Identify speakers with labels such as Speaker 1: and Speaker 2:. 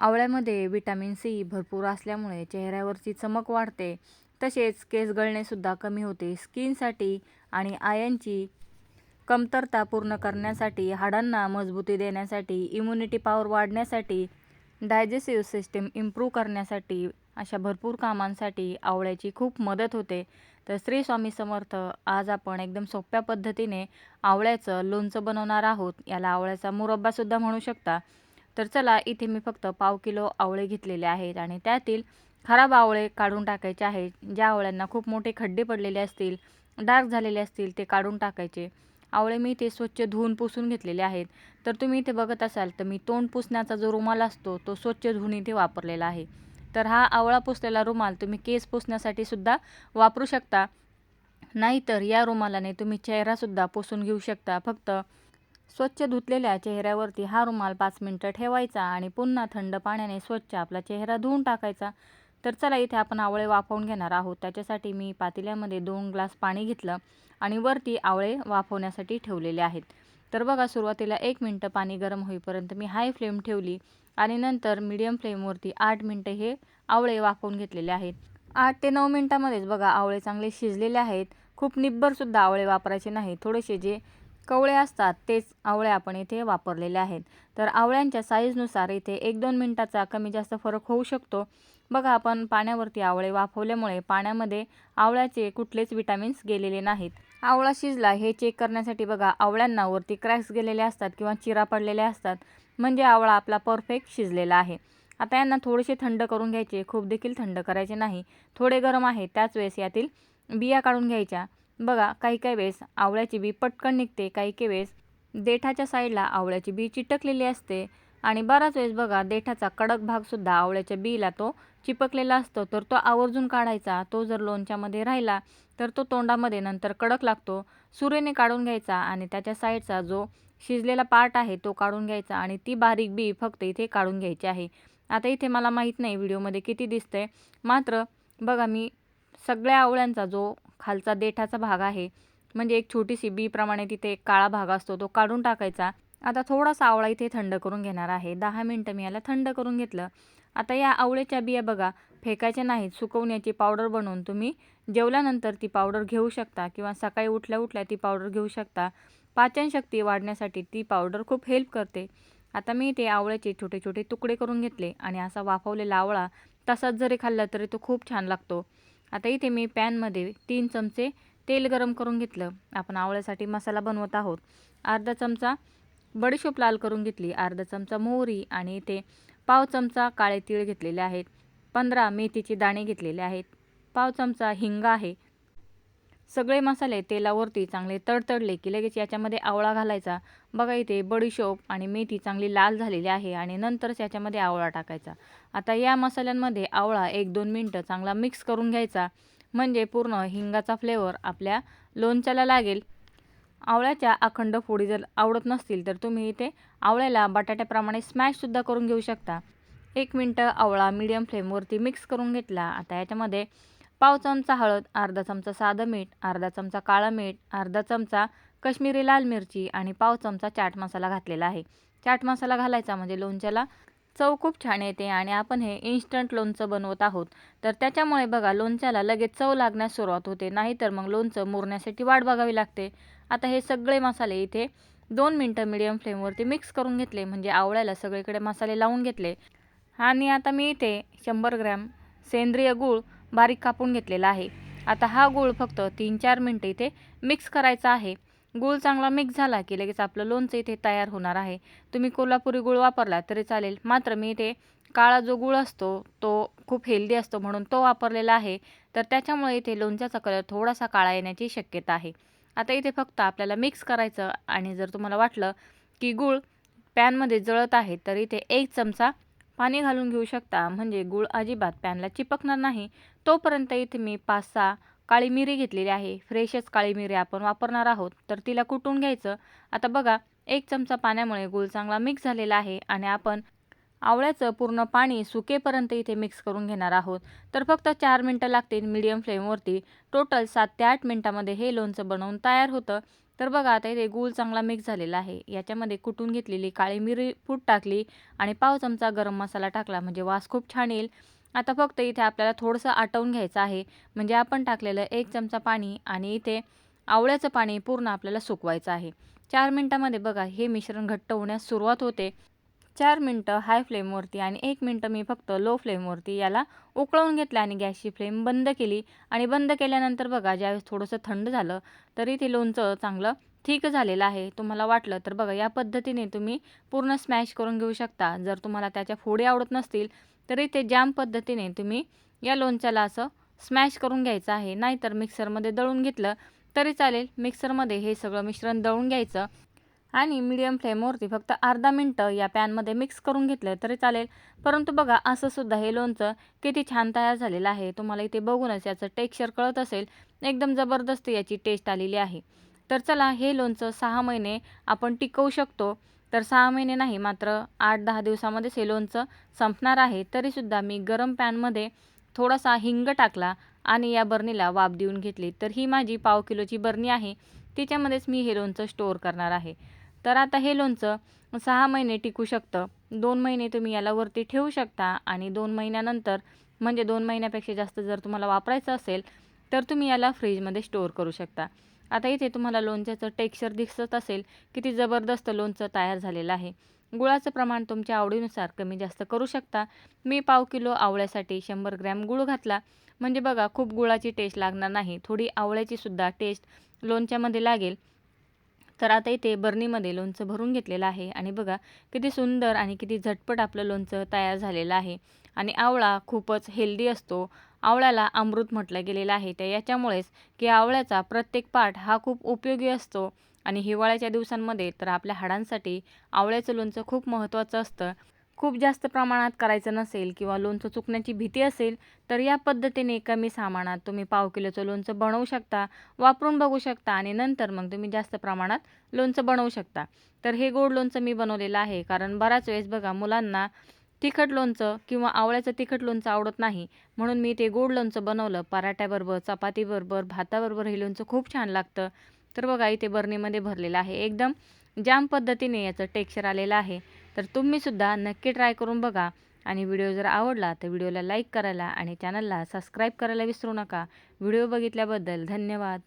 Speaker 1: आवळ्यामध्ये vitamin C भरपूर असल्यामुळे चेहऱ्यावरची चमक वाढते. तसेच केस गळणेसुद्धा कमी होते. स्किनसाठी आणि आयनची कमतरता पूर्ण करण्यासाठी हाडांना मजबूती देण्यासाठी इम्युनिटी पॉवर वाढण्यासाठी डायजेस्टिव्ह सिस्टीम इम्प्रूव्ह करण्यासाठी अशा भरपूर कामांसाठी आवळ्याची खूप मदत होते. तर श्री स्वामी समर्थ आज आपण एकदम सोप्या पद्धतीने आवळ्याचं लोणचं बनवणार आहोत. याला आवळ्याचा मुरब्बासुद्धा म्हणू शकता. तर चला इथे मी फक्त पाव किलो आवळे घेतलेले आहेत आणि त्यातील खराब आवळे काढून टाकायचे आहेत. ज्या आवळ्यांना खूप मोठे खड्डे पडलेले असतील डार्क झालेले असतील ते काढून टाकायचे. आवळे मी इथे स्वच्छ धुवून पुसून घेतलेले आहेत. तर तुम्ही इथे बघत असाल तर मी तोंड पुसण्याचा जो रुमाल असतो तो स्वच्छ धुवून इथे वापरलेला आहे. तर हा आवळा पुसलेला रुमाल तुम्ही केस पुसण्यासाठी सुद्धा वापरू शकता. नाहीतर या रुमालाने तुम्ही चेहरासुद्धा पुसून घेऊ शकता. फक्त स्वच्छ धुतलेल्या चेहऱ्यावरती हा रुमाल पाच मिनटं ठेवायचा आणि पुन्हा थंड पाण्याने स्वच्छ आपला चेहरा धुवून टाकायचा. तर चला इथे आपण आवळे वाफवून घेणार आहोत. त्याच्यासाठी मी पातेल्यामध्ये दोन ग्लास पाणी घेतलं आणि वरती आवळे वाफवण्यासाठी ठेवलेले आहेत. तर बघा सुरुवातीला एक मिनटं पाणी गरम होईपर्यंत मी हाय फ्लेम ठेवली आणि नंतर मीडियम फ्लेमवरती आठ मिनटं हे आवळे वाफवून घेतलेले आहेत. आठ ते नऊ मिनटामध्येच बघा आवळे चांगले शिजलेले आहेत. खूप निब्बरसुद्धा आवळे वापरायचे नाही. थोडेसे जे कवळे असतात तेच आवळे आपण इथे वापरलेले आहेत. तर आवळ्यांच्या साईजनुसार इथे एक दोन मिनटाचा कमी जास्त फरक होऊ शकतो. बघा आपण पाण्यावरती आवळे वाफवल्यामुळे पाण्यामध्ये आवळ्याचे कुठलेच विटॅमिन्स गेलेले नाहीत. आवळा शिजला हे चेक करण्यासाठी बघा आवळ्यांना वरती क्रॅक्स गेलेले असतात किंवा चिरा पडलेले असतात. म्हणजे आवळा आपला परफेक्ट शिजलेला आहे. आता यांना थोडेसे थंड करून घ्यायचे खूप देखील थंड करायचे नाही. थोडे गरम आहे त्याच वेळेस यातील बिया काढून घ्यायच्या. बघा काही काही वेळेस आवळ्याची बी पटकन निघते काही काही वेळेस देठाच्या साईडला आवळ्याची बी चिटकलेली असते आणि बराच वेळेस बघा देठाचा कडक भागसुद्धा आवळ्याच्या बीला तो चिपकलेला असतो. तर तो आवर्जून काढायचा तो जर लोणच्यामध्ये राहिला तर तो तोंडामध्ये नंतर कडक लागतो. सुरेने काढून घ्यायचा आणि त्याच्या साईडचा जो शिजलेला पार्ट आहे तो काढून घ्यायचा आणि ती बारीक बी फक्त इथे काढून घ्यायची आहे. आता इथे मला माहीत नाही व्हिडिओमध्ये किती दिसतंय. मात्र बघा मी सगळ्या आवळ्यांचा जो खालचा देठाचा भाग आहे. म्हणजे एक छोटीशी बीप्रमाणे तिथे एक काळा भाग असतो तो काढून टाकायचा. आता थोडासा आवळा इथे थंड करून घेणार आहे. दहा मिनटं मी याला थंड करून घेतलं. आता या आवळ्याच्या बिया बघा. फेकायच्या नाहीत सुकवण्याची पावडर बनवून तुम्ही जेवल्यानंतर ती पावडर घेऊ शकता किंवा सकाळी उठल्या उठल्या ती पावडर घेऊ शकता. पाचनशक्ती वाढण्यासाठी ती पावडर खूप हेल्प करते. आता मी ते आवळ्याचे छोटे छोटे तुकडे करून घेतले आणि असा वाफवलेला आवळा तसाच जरी खाल्ला तरी तो खूप छान लागतो. आता इथे मी पॅनमध्ये तीन चमचे तेल गरम करून घेतलं. आपण आवळ्यासाठी मसाला बनवत आहोत. अर्धा चमचा बडीशोप लाल करून घेतली. अर्धा चमचा मोहरी आणि इथे पाव चमचा काळे तीळ घेतलेले आहेत. पंधरा मेथीचे दाणे घेतलेले आहेत. पाव चमचा हिंग आहे. सगळे मसाले तेलावरती चांगले तडतडले की लगेच याच्यामध्ये आवळा घालायचा. बघा इथे बडीशोप आणि मेथी चांगली लाल झालेली आहे आणि नंतरच याच्यामध्ये आवळा टाकायचा. आता या मसाल्यांमध्ये आवळा एक दोन मिनटं चांगला मिक्स करून घ्यायचा. म्हणजे पूर्ण हिंगाचा फ्लेवर आपल्या लोणच्याला लागेल. आवळ्याच्या अखंड फोडी जर आवडत नसतील तर तुम्ही इथे आवळ्याला बटाट्याप्रमाणे स्मॅशसुद्धा करून घेऊ शकता. एक मिनटं आवळा मीडियम फ्लेमवरती मिक्स करून घेतला. आता याच्यामध्ये पाव चमचा हळद अर्धा चमचा साधं मीठ अर्धा चमचा काळं मीठ अर्धा चमचा कश्मीरी लाल मिरची आणि पाव चमचा चाट मसाला घातलेला आहे. चाट मसाला घालायचा म्हणजे लोणच्याला चव खूप छान येते आणि आपण हे इन्स्टंट लोणचं बनवत आहोत. तर त्याच्यामुळे बघा लोणच्याला लगेच चव लागण्यास सुरुवात होते. नाहीतर मग लोणचं मुरण्यासाठी वाट बघावी लागते. आता हे सगळे मसाले इथे दोन मिनटं मिडियम फ्लेमवरती मिक्स करून घेतले म्हणजे आवळ्याला सगळीकडे मसाले लावून घेतले. आणि आता मी इथे शंभर ग्रॅम सेंद्रिय गूळ बारीक कापून घेतलेला आहे. आता हा गूळ फक्त तीन चार मिनटं इथे मिक्स करायचा आहे. गूळ चांगला मिक्स झाला की लगेच आपलं लोणचं इथे तयार होणार आहे. तुम्ही कोल्हापुरी गूळ वापरला तरी चालेल. मात्र मी इथे काळा जो गूळ असतो तो खूप हेल्दी असतो म्हणून तो वापरलेला आहे. तर त्याच्यामुळे इथे लोणच्याचा कलर थोडासा काळा येण्याची शक्यता आहे. आता इथे फक्त आपल्याला मिक्स करायचं आणि जर तुम्हाला वाटलं की गूळ पॅनमध्ये जळत आहे तर इथे एक चमचा पाणी घालून घेऊ शकता. म्हणजे गूळ अजिबात पॅनला चिपकणार नाही. तोपर्यंत इथे मी पाच सहा काळी मिरी घेतलेली आहे. फ्रेशच काळी मिरी आपण वापरणार आहोत. तर तिला कुटून घ्यायचं. आता बघा एक चमचा पाण्यामुळे गूळ चांगला मिक्स झालेला आहे आणि आपण आवळ्याचं पूर्ण पाणी सुकेपर्यंत इथे मिक्स करून घेणार आहोत. तर फक्त चार मिनटं लागतील मीडियम फ्लेमवरती. टोटल सात ते आठ मिनटामध्ये हे लोणचं बनवून तयार होतं. तर बघा आता इथे गूळ चांगला मिक्स झालेला आहे. याच्यामध्ये कुटून घेतलेली काळी मिरी फूट टाकली आणि पाव चमचा गरम मसाला टाकला म्हणजे वास खूप छान येईल. आता फक्त इथे आपल्याला थोडंसं आटवून घ्यायचं आहे. म्हणजे आपण टाकलेलं एक चमचा पाणी आणि इथे आवळ्याचं पाणी पूर्ण आपल्याला सुकवायचं आहे. चार मिनटामध्ये बघा हे मिश्रण घट्ट होण्यास सुरुवात होते. चार मिनटं हाय फ्लेमवरती आणि एक मिनटं मी फक्त लो फ्लेमवरती याला उकळवून घेतलं आणि गॅसची फ्लेम बंद केली. आणि बंद केल्यानंतर बघा ज्यावेळेस थोडंसं थंड झालं तरी ते लोणचं चांगलं ठीक झालेलं आहे. तुम्हाला वाटलं तर बघा या पद्धतीने तुम्ही पूर्ण स्मॅश करून घेऊ शकता. जर तुम्हाला त्याच्या फोडी आवडत नसतील तरी ते जाम पद्धतीने तुम्ही या लोणच्याला असं स्मॅश करून घ्यायचं आहे. नाहीतर मिक्सरमध्ये दळून घेतलं तरी चालेल. मिक्सरमध्ये हे सगळं मिश्रण दळून घ्यायचं. आणि मीडियम फ्लेमवरती फक्त अर्धा मिनटं या पॅनमध्ये मिक्स करून घेतलं तरी चालेल. परंतु बघा असंसुद्धा हे लोणचं किती छान तयार झालेलं आहे. तुम्हाला इथे बघूनच याचं टेक्स्चर कळत असेल. एकदम जबरदस्त याची टेस्ट आलेली आहे. तर चला हे लोणचं सहा महिने आपण टिकवू शकतो. तर सहा महिने नाही मात्र आठ दहा दिवसामध्येच हे लोणचं संपणार आहे. तरीसुद्धा मी गरम पॅनमध्ये थोडासा हिंग टाकला आणि या बरणीला वाफ देऊन घेतली. तर ही माझी पाव किलोची बरणी आहे. तिच्यामध्येच मी हे लोणचं स्टोअर करणार आहे. तर आता हे लोणचं सहा महिने टिकू शकतं. दोन महिने तुम्ही याला वरती ठेवू शकता आणि दोन महिन्यानंतर म्हणजे दोन महिन्यापेक्षा जास्त जर तुम्हाला वापरायचं असेल तर तुम्ही याला फ्रीजमध्ये स्टोअर करू शकता. आता इथे तुम्हाला लोणच्याचं टेक्स्चर दिसत असेल किती जबरदस्त लोणचं तयार झालेलं आहे. गुळाचं प्रमाण तुमच्या आवडीनुसार कमी जास्त करू शकता. मी पाव किलो आवळ्यासाठी शंभर ग्रॅम गुळ घातला. म्हणजे बघा खूप गुळाची टेस्ट लागणार नाही. थोडी आवळ्याची सुद्धा टेस्ट लोणच्यामध्ये लागेल. तर आता इथे बर्नीमध्ये लोणचं भरून घेतलेलं आहे. आणि बघा किती सुंदर आणि किती झटपट आपलं लोणचं तयार झालेलं आहे. आणि आवळा खूपच हेल्दी असतो. आवळ्याला अमृत म्हटलं गेलेलं आहे. त्या याच्यामुळेच की आवळ्याचा प्रत्येक पाठ हा खूप उपयोगी असतो. आणि हिवाळ्याच्या दिवसांमध्ये तर आपल्या हाडांसाठी आवळ्याचं लोणचं खूप महत्त्वाचं असतं. खूप जास्त प्रमाणात करायचं नसेल किंवा लोणचं चुकण्याची भीती असेल तर या पद्धतीने कमी सामानात तुम्ही पाव किलोचं लोणचं बनवू शकता वापरून बघू शकता आणि नंतर मग तुम्ही जास्त प्रमाणात लोणचं बनवू शकता. तर हे गोड लोणचं मी बनवलेलं आहे कारण बराच वेळेस बघा मुलांना तिखट लोणचं किंवा आवळ्याचं तिखट लोणचं आवडत नाही म्हणून मी ते गोड लोणचं बनवलं. पराठ्याबरोबर चपातीबरोबर भाताबरोबर हे लोणचं खूप छान लागतं. तर बघा इथे बरणीमध्ये भरलेलं आहे. एकदम जाम पद्धतीने याचं टेक्स्चर आलेलं आहे. तर तुम्हीसुद्धा नक्की ट्राय करून बघा. आणि व्हिडिओ जर आवडला तर व्हिडिओला लाईक करायला आणि चॅनलला सबस्क्राईब करायला विसरू नका. व्हिडिओ बघितल्याबद्दल धन्यवाद.